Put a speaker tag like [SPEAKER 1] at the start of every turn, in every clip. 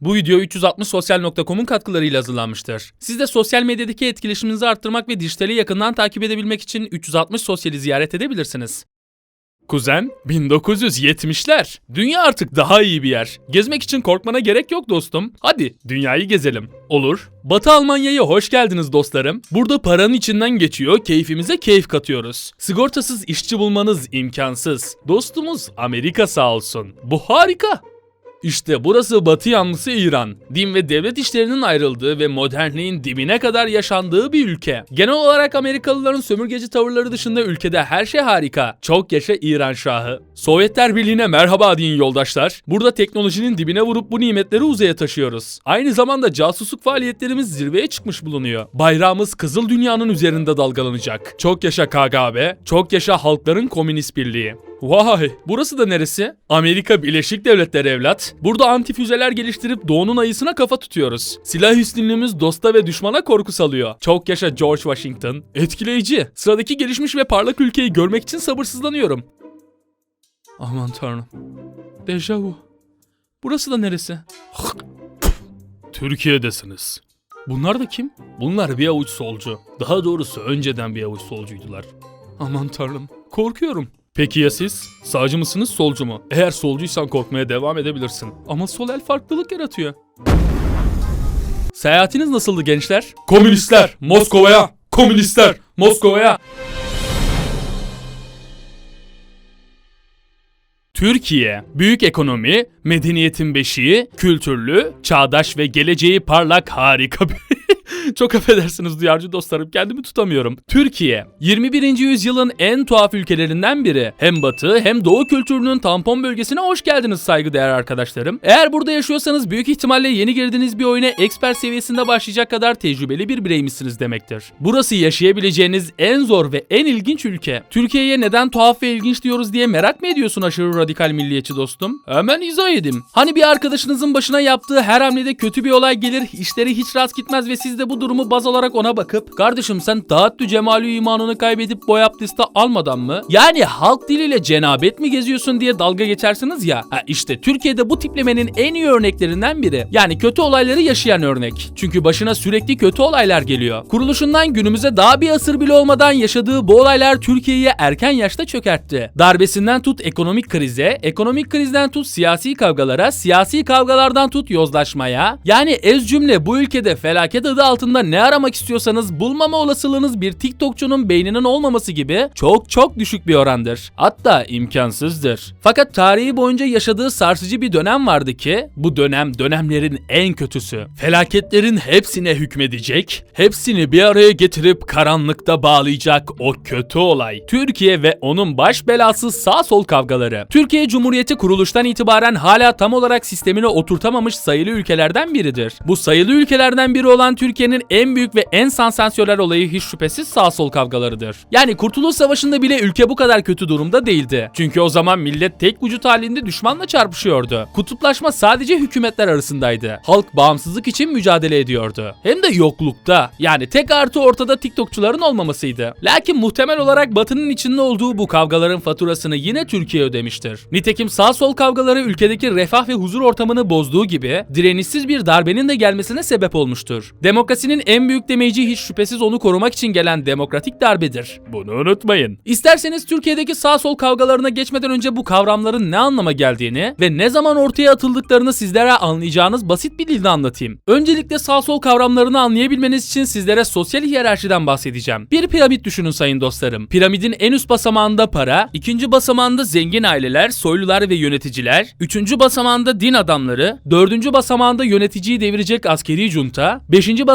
[SPEAKER 1] Bu video 360sosyal.com'un katkılarıyla hazırlanmıştır. Siz de sosyal medyadaki etkileşiminizi arttırmak ve dijitali yakından takip edebilmek için 360 Sosyal'i ziyaret edebilirsiniz. Kuzen, 1970'ler. Dünya artık daha iyi bir yer. Gezmek için korkmana gerek yok dostum. Hadi dünyayı gezelim. Olur. Batı Almanya'ya hoş geldiniz dostlarım. Burada paranın içinden geçiyor, keyfimize keyif katıyoruz. Sigortasız işçi bulmanız imkansız. Dostumuz Amerika sağ olsun. Bu harika. İşte burası batı yanlısı İran. Din ve devlet işlerinin ayrıldığı ve modernliğin dibine kadar yaşandığı bir ülke. Genel olarak Amerikalıların sömürgeci tavırları dışında ülkede her şey harika. Çok yaşa İran Şahı. Sovyetler Birliği'ne merhaba deyin yoldaşlar. Burada teknolojinin dibine vurup bu nimetleri uzaya taşıyoruz. Aynı zamanda casusluk faaliyetlerimiz zirveye çıkmış bulunuyor. Bayrağımız Kızıl Dünya'nın üzerinde dalgalanacak. Çok yaşa KGB, çok yaşa Halkların Komünist Birliği. Vay, burası da neresi? Amerika Birleşik Devletleri evlat. Burada antifüzeler geliştirip doğunun ayısına kafa tutuyoruz. Silah üstünlüğümüz dosta ve düşmana korku salıyor. Çok yaşa George Washington. Etkileyici. Sıradaki gelişmiş ve parlak ülkeyi görmek için sabırsızlanıyorum. Aman tanrım. Dejavu. Burası da neresi? Türkiye'desiniz. Bunlar da kim? Bunlar bir avuç solcu. Daha doğrusu önceden bir avuç solcuydular. Aman tanrım. Korkuyorum. Peki ya siz? Sağcı mısınız, solcu mu? Eğer solcuysan korkmaya devam edebilirsin. Ama sol el farklılık yaratıyor. Seyahatiniz nasıldı gençler? Komünistler, Moskova'ya! Komünistler, Moskova'ya! Türkiye, büyük ekonomi, medeniyetin beşiği, kültürlü, çağdaş ve geleceği parlak harika bir... Çok affedersiniz duyarcı dostlarım kendimi tutamıyorum. Türkiye 21. yüzyılın en tuhaf ülkelerinden biri. Hem batı hem doğu kültürünün tampon bölgesine hoş geldiniz saygıdeğer arkadaşlarım. Eğer burada yaşıyorsanız büyük ihtimalle yeni girdiğiniz bir oyuna expert seviyesinde başlayacak kadar tecrübeli bir bireymişsiniz demektir. Burası yaşayabileceğiniz en zor ve en ilginç ülke. Türkiye'ye neden tuhaf ve ilginç diyoruz diye merak mı ediyorsun aşırı radikal milliyetçi dostum? Hemen izah edeyim. Hani bir arkadaşınızın başına yaptığı her hamlede kötü bir olay gelir, işleri hiç rast gitmez ve siz de bu durumu baz alarak ona bakıp kardeşim sen dağıttı cemalü imanını kaybedip boy abdesti almadan mı? Yani halk diliyle cenabet mi geziyorsun diye dalga geçersiniz ya. Ha işte Türkiye'de bu tiplemenin en iyi örneklerinden biri. Yani kötü olayları yaşayan örnek. Çünkü başına sürekli kötü olaylar geliyor. Kuruluşundan günümüze daha bir asır bile olmadan yaşadığı bu olaylar Türkiye'yi erken yaşta çökertti. Darbesinden tut ekonomik krize, ekonomik krizden tut siyasi kavgalara, siyasi kavgalardan tut yozlaşmaya. Yani ez cümle bu ülkede felaket adı altında ne aramak istiyorsanız bulmama olasılığınız bir TikTokçunun beyninin olmaması gibi çok çok düşük bir orandır. Hatta imkansızdır. Fakat tarihi boyunca yaşadığı sarsıcı bir dönem vardı ki bu dönem dönemlerin en kötüsü. Felaketlerin hepsine hükmedecek, hepsini bir araya getirip karanlıkta bağlayacak o kötü olay. Türkiye ve onun baş belası sağ sol kavgaları. Türkiye Cumhuriyeti kuruluştan itibaren hala tam olarak sistemine oturtamamış sayılı ülkelerden biridir. Bu sayılı ülkelerden biri olan Türkiye'nin en büyük ve en sansasyonel olayı hiç şüphesiz sağ sol kavgalarıdır. Yani Kurtuluş Savaşı'nda bile ülke bu kadar kötü durumda değildi. Çünkü o zaman millet tek vücut halinde düşmanla çarpışıyordu. Kutuplaşma sadece hükümetler arasındaydı. Halk bağımsızlık için mücadele ediyordu. Hem de yoklukta. Yani tek artı ortada TikTokçuların olmamasıydı. Lakin muhtemel olarak Batı'nın içinde olduğu bu kavgaların faturasını yine Türkiye ödemiştir. Nitekim sağ sol kavgaları ülkedeki refah ve huzur ortamını bozduğu gibi direnişsiz bir darbenin de gelmesine sebep olmuştur. Demokrasinin en büyük demeyici hiç şüphesiz onu korumak için gelen demokratik darbedir. Bunu unutmayın. İsterseniz Türkiye'deki sağ sol kavgalarına geçmeden önce bu kavramların ne anlama geldiğini ve ne zaman ortaya atıldıklarını sizlere anlayacağınız basit bir dilde anlatayım. Öncelikle sağ sol kavramlarını anlayabilmeniz için sizlere sosyal hiyerarşiden bahsedeceğim. Bir piramit düşünün sayın dostlarım. Piramidin en üst basamağında para, ikinci basamağında zengin aileler, soylular ve yöneticiler, üçüncü basamağında din adamları, dördüncü basamağında yöneticiyi devirecek askeri junta, beşinci basamağında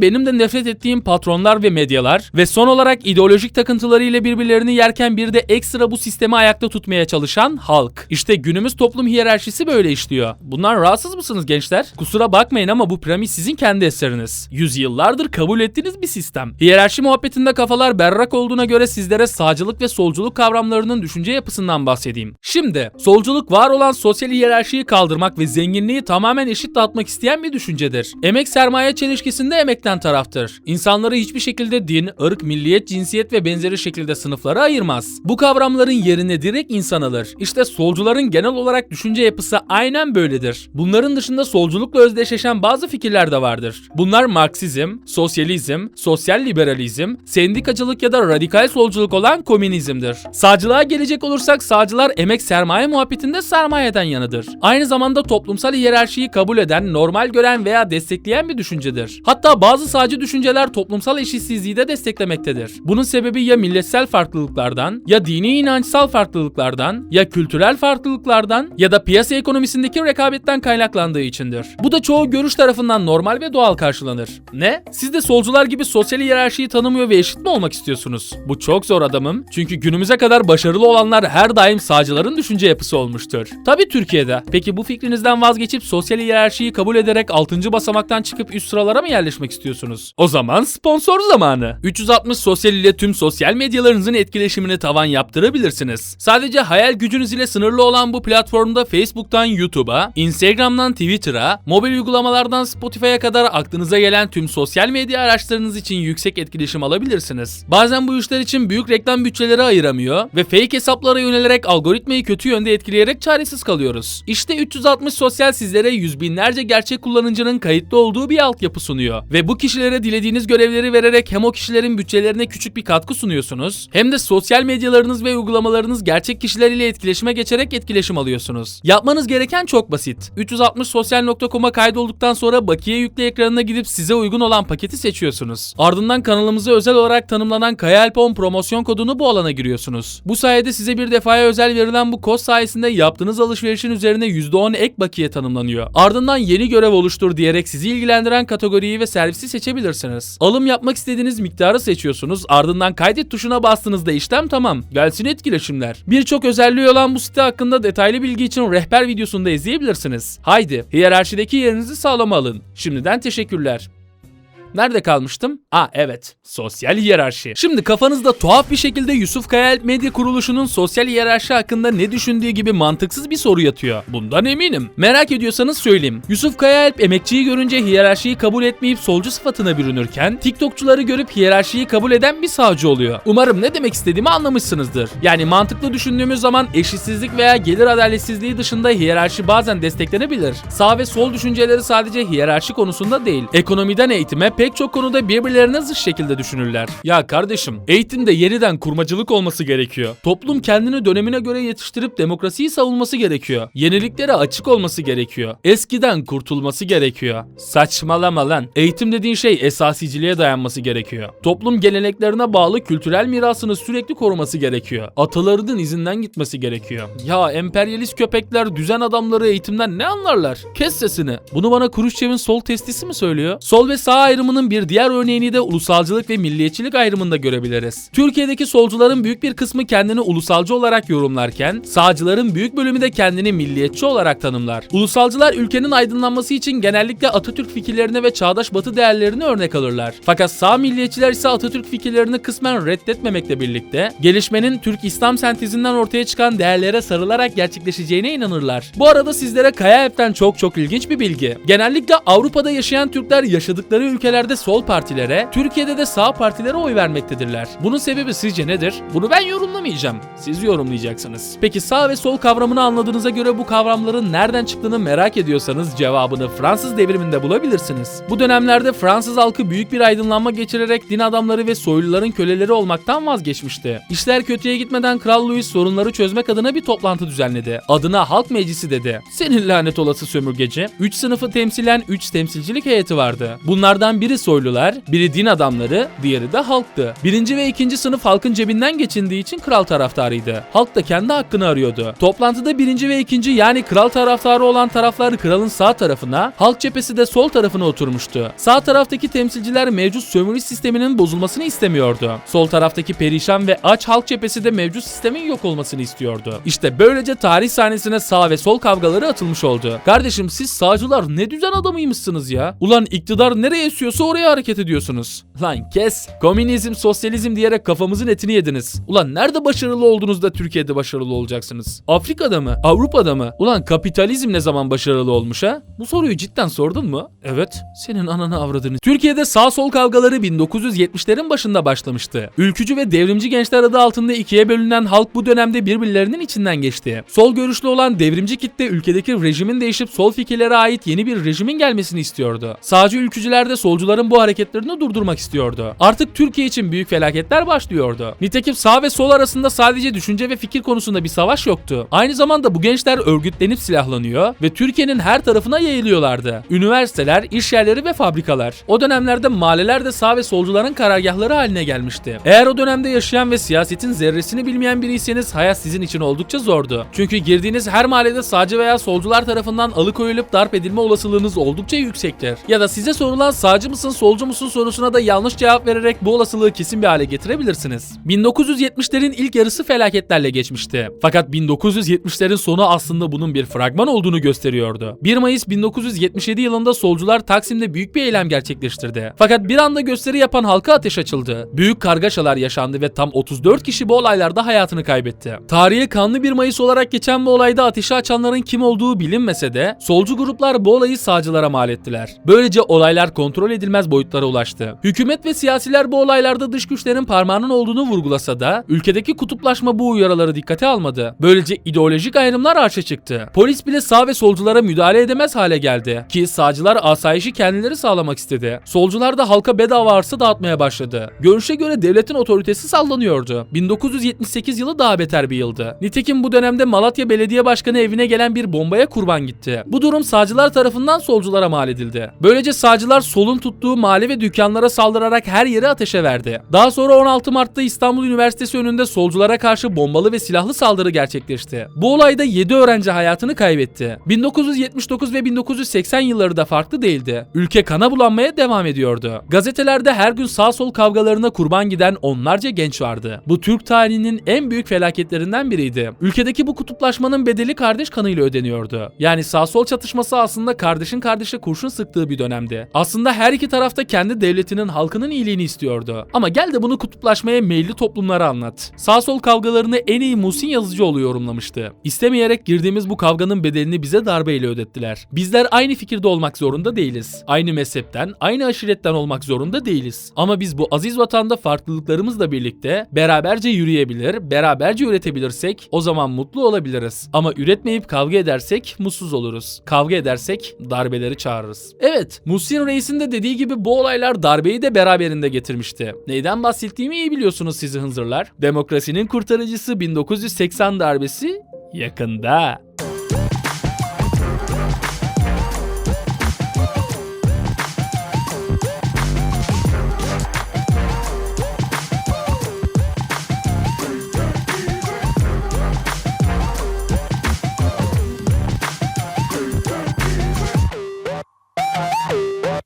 [SPEAKER 1] benim de nefret ettiğim patronlar ve medyalar ve son olarak ideolojik takıntılarıyla birbirlerini yerken bir de ekstra bu sistemi ayakta tutmaya çalışan halk. İşte günümüz toplum hiyerarşisi böyle işliyor. Bunlar rahatsız mısınız gençler? Kusura bakmayın ama bu piramit sizin kendi eseriniz. Yüzyıllardır kabul ettiğiniz bir sistem. Hiyerarşi muhabbetinde kafalar berrak olduğuna göre sizlere sağcılık ve solculuk kavramlarının düşünce yapısından bahsedeyim. Şimdi solculuk var olan sosyal hiyerarşiyi kaldırmak ve zenginliği tamamen eşit dağıtmak isteyen bir düşüncedir. Emek sermaye çelişkisi ötesinde emekten taraftır. İnsanları hiçbir şekilde din, ırk, milliyet, cinsiyet ve benzeri şekilde sınıflara ayırmaz. Bu kavramların yerine direkt insan alır. İşte solcuların genel olarak düşünce yapısı aynen böyledir. Bunların dışında solculukla özdeşleşen bazı fikirler de vardır. Bunlar Marksizm, sosyalizm, sosyal liberalizm, sendikacılık ya da radikal solculuk olan komünizmdir. Sağcılığa gelecek olursak sağcılar emek sermaye muhabbetinde sermayeden yanıdır. Aynı zamanda toplumsal hiyerarşiyi kabul eden, normal gören veya destekleyen bir düşüncedir. Hatta bazı sağcı düşünceler toplumsal eşitsizliği de desteklemektedir. Bunun sebebi ya milletsel farklılıklardan, ya dini inançsal farklılıklardan, ya kültürel farklılıklardan ya da piyasa ekonomisindeki rekabetten kaynaklandığı içindir. Bu da çoğu görüş tarafından normal ve doğal karşılanır. Ne? Siz de solcular gibi sosyal hiyerarşiyi tanımıyor ve eşit mi olmak istiyorsunuz? Bu çok zor adamım. Çünkü günümüze kadar başarılı olanlar her daim sağcıların düşünce yapısı olmuştur. Tabi Türkiye'de. Peki bu fikrinizden vazgeçip sosyal hiyerarşiyi kabul ederek 6. basamaktan çıkıp üst sıralara mı yerleşmek istiyorsunuz? O zaman sponsor zamanı. 360 Sosyal ile tüm sosyal medyalarınızın etkileşimini tavan yaptırabilirsiniz. Sadece hayal gücünüz ile sınırlı olan bu platformda Facebook'tan YouTube'a, Instagram'dan Twitter'a, mobil uygulamalardan Spotify'a kadar aklınıza gelen tüm sosyal medya araçlarınız için yüksek etkileşim alabilirsiniz. Bazen bu işler için büyük reklam bütçeleri ayıramıyor ve fake hesaplara yönelerek algoritmayı kötü yönde etkileyerek çaresiz kalıyoruz. İşte 360 Sosyal sizlere yüz binlerce gerçek kullanıcının kayıtlı olduğu bir altyapı sunuyor ve bu kişilere dilediğiniz görevleri vererek hem o kişilerin bütçelerine küçük bir katkı sunuyorsunuz hem de sosyal medyalarınız ve uygulamalarınız gerçek kişiler ile etkileşime geçerek etkileşim alıyorsunuz. Yapmanız gereken çok basit. 360sosyal.com'a kaydolduktan sonra bakiye yükle ekranına gidip size uygun olan paketi seçiyorsunuz. Ardından kanalımıza özel olarak tanımlanan Kaya Alpon promosyon kodunu bu alana giriyorsunuz. Bu sayede size bir defaya özel verilen bu kod sayesinde yaptığınız alışverişin üzerine %10 ek bakiye tanımlanıyor. Ardından yeni görev oluştur diyerek sizi ilgilendiren kategoriyi ve servisi seçebilirsiniz. Alım yapmak istediğiniz miktarı seçiyorsunuz. Ardından kaydet tuşuna bastığınızda işlem tamam. Gelsin etkileşimler. Birçok özelliği olan bu site hakkında detaylı bilgi için rehber videosunda izleyebilirsiniz. Haydi hiyerarşideki yerinizi sağlama alın. Şimdiden teşekkürler. Nerede kalmıştım? Aa evet. Sosyal hiyerarşi. Şimdi kafanızda tuhaf bir şekilde Yusuf Kayaalp Medya Kuruluşu'nun sosyal hiyerarşi hakkında ne düşündüğü gibi mantıksız bir soru yatıyor. Bundan eminim. Merak ediyorsanız söyleyeyim. Yusuf Kayaalp emekçiyi görünce hiyerarşiyi kabul etmeyip solcu sıfatına bürünürken TikTokçuları görüp hiyerarşiyi kabul eden bir sağcı oluyor. Umarım ne demek istediğimi anlamışsınızdır. Yani mantıklı düşündüğümüz zaman eşitsizlik veya gelir adaletsizliği dışında hiyerarşi bazen desteklenebilir. Sağ ve sol düşünceleri sadece hiyerarşi konusunda değil. Ekonomiden eğitime pek çok konuda birbirlerine zıt şekilde düşünürler. Ya kardeşim, eğitimde yeniden kurmacılık olması gerekiyor. Toplum kendini dönemine göre yetiştirip demokrasiyi savunması gerekiyor. Yeniliklere açık olması gerekiyor. Eskiden kurtulması gerekiyor. Saçmalama lan. Eğitim dediğin şey esasiciliğe dayanması gerekiyor. Toplum geleneklerine bağlı kültürel mirasını sürekli koruması gerekiyor. Atalarının izinden gitmesi gerekiyor. Ya emperyalist köpekler düzen adamları eğitimden ne anlarlar? Kes sesini. Bunu bana Kuruşçev'in sol testisi mi söylüyor? Sol ve sağ ayrımının bir diğer örneğini de ulusalcılık ve milliyetçilik ayrımında görebiliriz. Türkiye'deki solcuların büyük bir kısmı kendini ulusalcı olarak yorumlarken sağcıların büyük bölümü de kendini milliyetçi olarak tanımlar. Ulusalcılar ülkenin aydınlanması için genellikle Atatürk fikirlerini ve çağdaş batı değerlerini örnek alırlar. Fakat sağ milliyetçiler ise Atatürk fikirlerini kısmen reddetmemekle birlikte gelişmenin Türk İslam sentezinden ortaya çıkan değerlere sarılarak gerçekleşeceğine inanırlar. Bu arada sizlere Kaya Alp'ten çok çok ilginç bir bilgi. Genellikle Avrupa'da yaşayan Türkler yaşadıkları ülkelerde sol partilere, Türkiye'de de sağ partilere oy vermektedirler. Bunun sebebi sizce nedir? Bunu ben yorumlamayacağım. Siz yorumlayacaksınız. Peki sağ ve sol kavramını anladığınıza göre bu kavramların nereden çıktığını merak ediyorsanız cevabını Fransız devriminde bulabilirsiniz. Bu dönemlerde Fransız halkı büyük bir aydınlanma geçirerek din adamları ve soyluların köleleri olmaktan vazgeçmişti. İşler kötüye gitmeden Kral Louis sorunları çözmek adına bir toplantı düzenledi. Adına Halk Meclisi dedi. Senin lanet olası sömürgeci. 3 sınıfı temsilen 3 temsilcilik heyeti vardı. Bunlardan biri soylular, biri din adamları, diğeri de halktı. Birinci ve ikinci sınıf halkın cebinden geçindiği için kral taraftarıydı. Halk da kendi hakkını arıyordu. Toplantıda birinci ve ikinci yani kral taraftarı olan taraflar kralın sağ tarafına, halk cephesi de sol tarafına oturmuştu. Sağ taraftaki temsilciler mevcut sömürü sisteminin bozulmasını istemiyordu. Sol taraftaki perişan ve aç halk cephesi de mevcut sistemin yok olmasını istiyordu. İşte böylece tarih sahnesine sağ ve sol kavgaları atılmış oldu. Kardeşim siz sağcılar ne düzen adamıymışsınız ya? Ulan iktidar nereye esiyorsa Oysa oraya hareket ediyorsunuz. Lan kes. Komünizm, sosyalizm diyerek kafamızın etini yediniz. Ulan nerede başarılı oldunuz da Türkiye'de başarılı olacaksınız? Afrika'da mı? Avrupa'da mı? Ulan kapitalizm ne zaman başarılı olmuş ha? Bu soruyu cidden sordun mu? Evet. Senin ananı avradını. Türkiye'de sağ sol kavgaları 1970'lerin başında başlamıştı. Ülkücü ve devrimci gençler adı altında ikiye bölünen halk bu dönemde birbirlerinin içinden geçti. Sol görüşlü olan devrimci kitle ülkedeki rejimin değişip sol fikirlere ait yeni bir rejimin gelmesini istiyordu. Sağcı ülkücüler de solcuların bu hareketlerini durdurmak istiyordu. Artık Türkiye için büyük felaketler başlıyordu. Nitekim sağ ve sol arasında sadece düşünce ve fikir konusunda bir savaş yoktu. Aynı zamanda bu gençler örgütlenip silahlanıyor ve Türkiye'nin her tarafına yayılıyorlardı. Üniversiteler, iş yerleri ve fabrikalar. O dönemlerde mahalleler de sağ ve solcuların karargahları haline gelmişti. Eğer o dönemde yaşayan ve siyasetin zerresini bilmeyen biriyseniz hayat sizin için oldukça zordu. Çünkü girdiğiniz her mahallede sağcı veya solcular tarafından alıkoyulup darp edilme olasılığınız oldukça yüksektir. Ya da size sorulan sağcı mısın solcu musun sorusuna da yanlış cevap vererek bu olasılığı kesin bir hale getirebilirsiniz. 1970'lerin ilk yarısı felaketlerle geçmişti. Fakat 1970'lerin sonu aslında bunun bir fragman olduğunu gösteriyordu. 1 Mayıs 1977 yılında solcular Taksim'de büyük bir eylem gerçekleştirdi. Fakat bir anda gösteri yapan halka ateş açıldı. Büyük kargaşalar yaşandı ve tam 34 kişi bu olaylarda hayatını kaybetti. Tarihe kanlı 1 Mayıs olarak geçen bu olayda ateşi açanların kim olduğu bilinmese de solcu gruplar bu olayı sağcılara mal ettiler. Böylece olaylar kontrol edilmez boyutlara ulaştı. Hükümet ve siyasiler bu olaylarda dış güçlerin parmağının olduğunu vurgulasa da ülkedeki kutuplaşma bu uyarıları dikkate almadı. Böylece ideolojik ayrımlar arşa çıktı. Polis bile sağ ve solculara müdahale edemez hale geldi. Ki sağcılar asayişi kendileri sağlamak istedi. Solcular da halka bedava arsa dağıtmaya başladı. Görünüşe göre devletin otoritesi sallanıyordu. 1978 yılı daha beter bir yıldı. Nitekim bu dönemde Malatya Belediye Başkanı evine gelen bir bombaya kurban gitti. Bu durum sağcılar tarafından solculara mal edildi. Böylece sağcılar solun tuttuğu mahalle ve dükkanlara saldırarak her yeri ateşe verdi. Daha sonra 16 Mart'ta İstanbul Üniversitesi önünde solculara karşı bombalı ve silahlı saldırı gerçekleşti. Bu olayda 7 öğrenci hayatını kaybetti. 1979 ve 1980 yılları da farklı değildi. Ülke kana bulanmaya devam ediyordu. Gazetelerde her gün sağ sol kavgalarına kurban giden onlarca genç vardı. Bu Türk tarihinin en büyük felaketlerinden biriydi. Ülkedeki bu kutuplaşmanın bedeli kardeş kanıyla ödeniyordu. Yani sağ sol çatışması aslında kardeşin kardeşe kurşun sıktığı bir dönemdi. Aslında her iki tarafta kendi devletinin halkının iyiliğini istiyordu. Ama gel de bunu kutuplaşmaya meyilli toplumlara anlat. Sağ sol kavgalarını en iyi Muhsin Yazıcıoğlu yorumlamıştı. İstemeyerek girdiğimiz bu kavganın bedelini bize darbeyle ödettiler. Bizler aynı fikirde olmak zorunda değiliz. Aynı mezhepten, aynı aşiretten olmak zorunda değiliz. Ama biz bu aziz vatanda farklılıklarımızla birlikte beraberce yürüyebilir, beraberce üretebilirsek o zaman mutlu olabiliriz. Ama üretmeyip kavga edersek mutsuz oluruz. Kavga edersek darbeleri çağırırız. Evet, Muhsin Reis'in de dediği gibi bu olaylar darbeyi de beraberinde getirmişti. Neyden bahsettiğimi iyi biliyorsunuz sizi hınzırlar. Demokrasinin kurtarıcısı 1980 darbesi yakında.